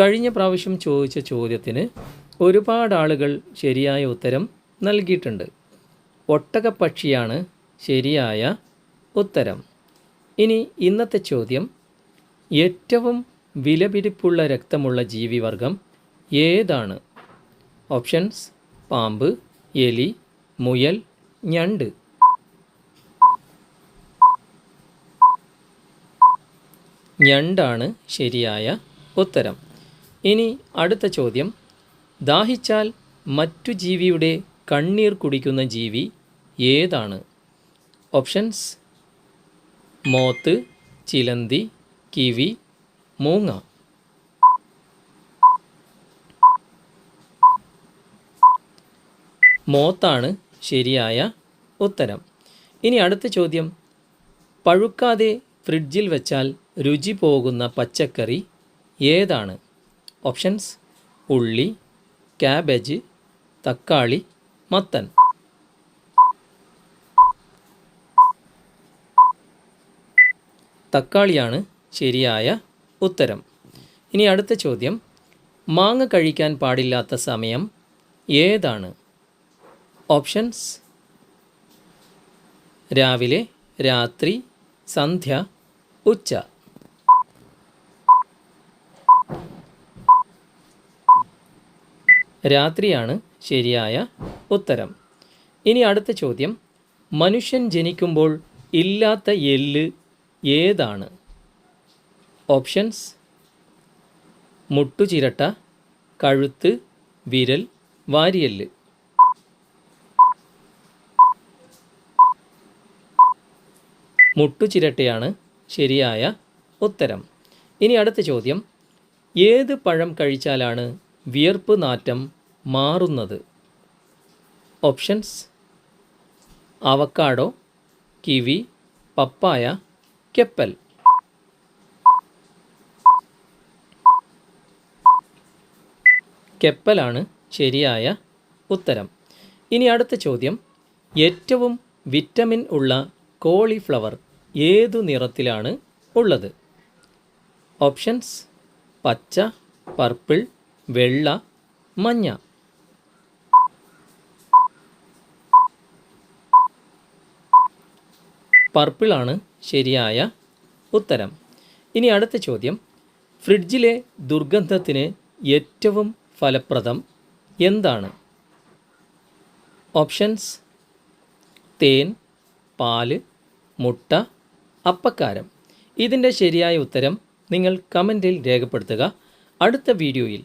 കഴിഞ്ഞ പ്രാവശ്യം ചോദിച്ച ചോദ്യത്തിന് ഒരുപാട് ആളുകൾ ശരിയായ ഉത്തരം നൽകിയിട്ടുണ്ട്. ഒട്ടകപ്പക്ഷിയാണ് ശരിയായ ഉത്തരം. ഇനി ഇന്നത്തെ ചോദ്യം. ഏറ്റവും വിലപിടിപ്പുള്ള രക്തമുള്ള ജീവിവർഗം ഏതാണ്? ഓപ്ഷൻസ് പാമ്പ് എലി മുയൽ ഞണ്ട്. ഞണ്ടാണ് ശരിയായ ഉത്തരം. ഇനി അടുത്ത ചോദ്യം. ദാഹിച്ചാൽ മറ്റു ജീവിയുടെ കണ്ണീർ കുടിക്കുന്ന ജീവി ഏതാണ്? ഓപ്ഷൻസ് മോത്ത് ചിലന്തി കിവി മൂങ്ങ. മോത്താണ് ശരിയായ ഉത്തരം. ഇനി അടുത്ത ചോദ്യം. പഴുക്കാതെ ഫ്രിഡ്ജിൽ വെച്ചാൽ രുചി പോകുന്ന പച്ചക്കറി ഏതാണ്? ഓപ്ഷൻസ് ഉള്ളി ക്യാബേജ് തക്കാളി മത്തൻ. തക്കാളിയാണ് ശരിയായ ഉത്തരം. ഇനി അടുത്ത ചോദ്യം. മാങ്ങ കഴിക്കാൻ പാടില്ലാത്ത സമയം ഏതാണ്? ഓപ്ഷൻസ് രാവിലെ രാത്രി സന്ധ്യ ഉച്ച. രാത്രിയാണ് ശരിയായ ഉത്തരം. ഇനി അടുത്ത ചോദ്യം. മനുഷ്യൻ ജനിക്കുമ്പോൾ ഇല്ലാത്ത എല്ല് ഏതാണ്? ഓപ്ഷൻസ്. മുട്ടുചിരട്ട കഴുത്ത് വിരൽ വാരിയെല്ല്. മുട്ടുചിരട്ടയാണ് ശരിയായ ഉത്തരം. ഇനി അടുത്ത ചോദ്യം. ഏത് പഴം കഴിച്ചാലാണ് വിയർപ്പ് നാറ്റം മാറുന്നത്. ഓപ്ഷൻസ്. അവക്കാഡോ കിവി പപ്പായ കെപ്പൽ. കെപ്പലാണ് ശരിയായ ഉത്തരം. ഇനി അടുത്ത ചോദ്യം. ഏറ്റവും വിറ്റമിൻ ഉള്ള കോളിഫ്ലവർ ഏതു നിറത്തിലാണ് ഉള്ളത്? ഓപ്ഷൻസ്. പച്ച പർപ്പിൾ വെള്ള മഞ്ഞ. പർപ്പിളാണ് ശരിയായ ഉത്തരം. ഇനി അടുത്ത ചോദ്യം. ഫ്രിഡ്ജിലെ ദുർഗന്ധത്തിന് ഏറ്റവും ഫലപ്രദം എന്താണ്? ഓപ്ഷൻസ്. തേൻ പാൽ മുട്ട അപ്പക്കാരം. ഇതിന്റെ ശരിയായ ഉത്തരം നിങ്ങൾ കമന്റിൽ രേഖപ്പെടുത്തുക. അടുത്ത വീഡിയോയിൽ